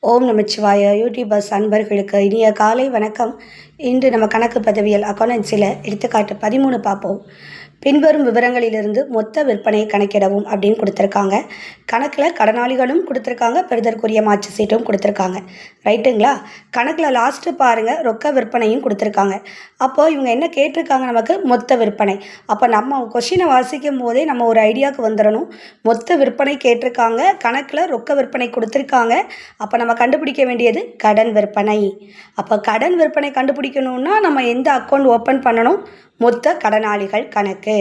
ஓம் நமச்சிவாய. YouTubers அன்பர்களுக்கு இனிய காலை வணக்கம். இன்று நம்ம கணக்கு பதவியல் அக்கௌண்டன்சியில் எடுத்துக்காட்டு பதிமூணு பார்ப்போம். பின்வரும் விவரங்களிலிருந்து மொத்த விற்பனையை கணக்கிடவும் அப்படின்னு கொடுத்துருக்காங்க. கணக்கில் கடனாளிகளும் கொடுத்துருக்காங்க பெறுதற்குரிய மாற்று சீட்டும் கொடுத்துருக்காங்க. ரைட்டுங்களா? கணக்கில் லாஸ்ட்டு பாருங்கள் ரொக்க விற்பனையும் கொடுத்துருக்காங்க. அப்போது இவங்க என்ன கேட்டிருக்காங்க நமக்கு? மொத்த விற்பனை. அப்போ நம்ம கொஷினை வாசிக்கும் போதே நம்ம ஒரு ஐடியாவுக்கு வந்துடணும். மொத்த விற்பனை கேட்டிருக்காங்க கணக்கில் ரொக்க விற்பனை கொடுத்துருக்காங்க. அப்போ நம்ம கண்டுபிடிக்க வேண்டியது கடன் விற்பனை. அப்போ கடன் விற்பனை கண்டுபிடிக்கணும்னா நம்ம எந்த அக்கௌண்ட் ஓப்பன் பண்ணணும்? மொத்த கடனாளிகள் கணக்கு.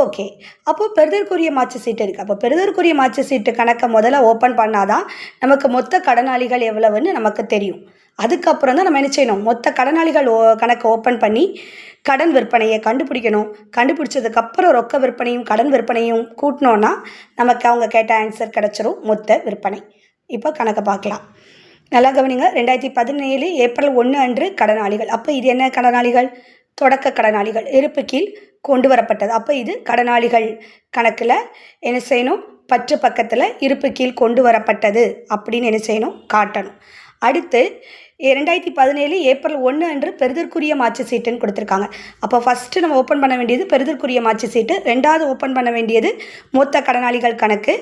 ஓகே அப்போ பெறுதற்குரிய மாற்று சீட்டு இருக்குது அப்போ பெறுதற்குரிய மாற்று சீட்டு கணக்கை முதல்ல ஓப்பன் பண்ணாதான் நமக்கு மொத்த கடனாளிகள் எவ்வளவுன்னு நமக்கு தெரியும். அதுக்கப்புறம் தான் நம்ம என்ன செய்யணும்? மொத்த கடனாளிகள் ஓ கணக்கை ஓப்பன் பண்ணி கடன் விற்பனையை கண்டுபிடிக்கணும். கண்டுபிடிச்சதுக்கப்புறம் ரொக்க விற்பனையும் கடன் விற்பனையும் கூட்டினோன்னா நமக்கு அவங்க கேட்ட ஆன்சர் கிடச்சிரும். மொத்த விற்பனை. இப்போ கணக்கை பார்க்கலாம். நல்லா கவனிங்க. ரெண்டாயிரத்தி பதினேழு ஏப்ரல் ஒன்று அன்று கடனாளிகள். அப்போ இது என்ன கடனாளிகள்? தொடக்க கடனாளிகள். இருப்பு கீழ் கொண்டு வரப்பட்டது. அப்போ இது கடனாளிகள் கணக்கில் என்ன செய்யணும்? பற்று பக்கத்தில் இருப்பு கீழ் கொண்டு வரப்பட்டது அப்படின்னு என்ன செய்யணும்? காட்டணும். அடுத்து ரெண்டாயிரத்தி பதினேழு ஏப்ரல் ஒன்று அன்று பெறுதற்குரிய மாற்று சீட்டுன்னு கொடுத்துருக்காங்க. அப்போ ஃபஸ்ட்டு நம்ம ஓப்பன் பண்ண வேண்டியது பெறுதற்குரிய மாற்று சீட்டு. ரெண்டாவது ஓப்பன் பண்ண வேண்டியது மொத்த கடனாளிகள் கணக்கு.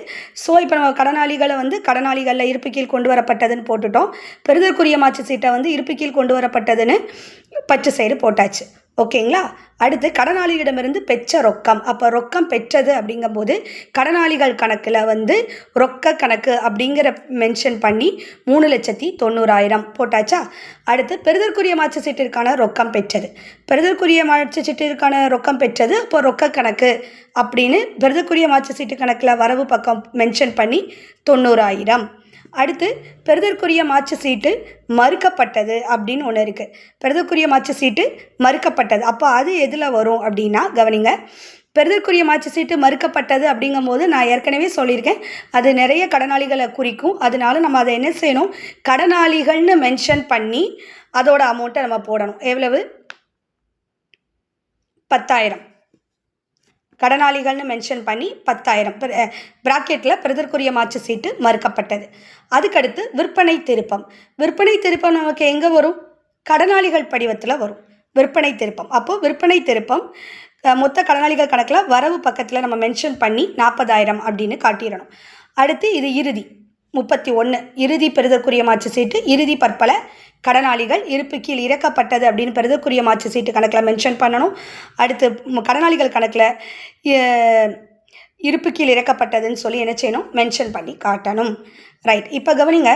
ஸோ இப்போ நம்ம கடனாளிகளை வந்து கடனாளிகளில் இருப்பு கீழ் கொண்டு வரப்பட்டதுன்னு போட்டுட்டோம். பெறுதற்குரிய மாற்று சீட்டை வந்து இருப்பு கீழ் கொண்டு வரப்பட்டதுன்னு பச்சை சைடு போட்டாச்சு. ஓகேங்களா? அடுத்து கடனாளியிடமிருந்து பெற்ற ரொக்கம். அப்போ ரொக்கம் பெற்றது அப்படிங்கும்போது கடனாளிகள் கணக்கில் வந்து ரொக்க கணக்கு அப்படிங்கிற மென்ஷன் பண்ணி மூணு லட்சத்தி தொண்ணூறாயிரம் போட்டாச்சா? அடுத்து பெறுதற்குரிய மாற்று சீட்டிற்கான ரொக்கம் பெற்றது. பெறுதற்குரிய மாற்று சீட்டிற்கான ரொக்கம் பெற்றது அப்போ ரொக்க கணக்கு அப்படின்னு பெறுதற்குரிய மாற்று சீட்டு கணக்கில் வரவு பக்கம் மென்ஷன் பண்ணி தொண்ணூறாயிரம். அடுத்து பெறுதற்குரிய மாற்று சீட்டு மறுக்கப்பட்டது அப்படின்னு ஒன்று இருக்குது பெறுதற்குரிய மாற்று சீட்டு மறுக்கப்பட்டது. அப்போ அது எதில் வரும் அப்படின்னா கவனிங்க பெறுதற்குரிய மாற்று சீட்டு மறுக்கப்பட்டது அப்படிங்கும்போது நான் ஏற்கனவே சொல்லியிருக்கேன். அது நிறைய கடனாளிகளை குறிக்கும். அதனால நம்ம அதை என்ன செய்யணும்? கடனாளிகள்னு மென்ஷன் பண்ணி அதோட அமௌண்ட்டை நம்ம போடணும். எவ்வளவு? பத்தாயிரம். கடனாளிகள்னு மென்ஷன் பண்ணி பத்தாயிரம். ப்ராக்கெட்டில் பிரதற்குரிய மாற்று சீட்டு மறுக்கப்பட்டது. அதுக்கடுத்து விற்பனை திருப்பம். விற்பனை திருப்பம் நமக்கு எங்கே வரும்? கடனாளிகள் படிவத்தில் வரும். விற்பனை திருப்பம். அப்போது விற்பனை திருப்பம் மொத்த கடனாளிகள் கணக்கில் வரவு பக்கத்தில் நம்ம மென்ஷன் பண்ணி நாற்பதாயிரம் அப்படின்னு காட்டிடணும். அடுத்து இது இறுதி. முப்பத்தி ஒன்று இறுதி பெறுதற்குரிய மாற்று சீட்டு இறுதி பற்பல கடனாளிகள் இருப்பு கீழ் இறக்கப்பட்டது அப்படின்னு பெறுதற்குரிய மாற்று சீட்டு கணக்கில் மென்ஷன் பண்ணணும். அடுத்து கடனாளிகள் கணக்கில் இருப்பு கீழ் இறக்கப்பட்டதுன்னு சொல்லி என்ன செய்யணும்? மென்ஷன் பண்ணி காட்டணும். ரைட் இப்போ கவனிங்க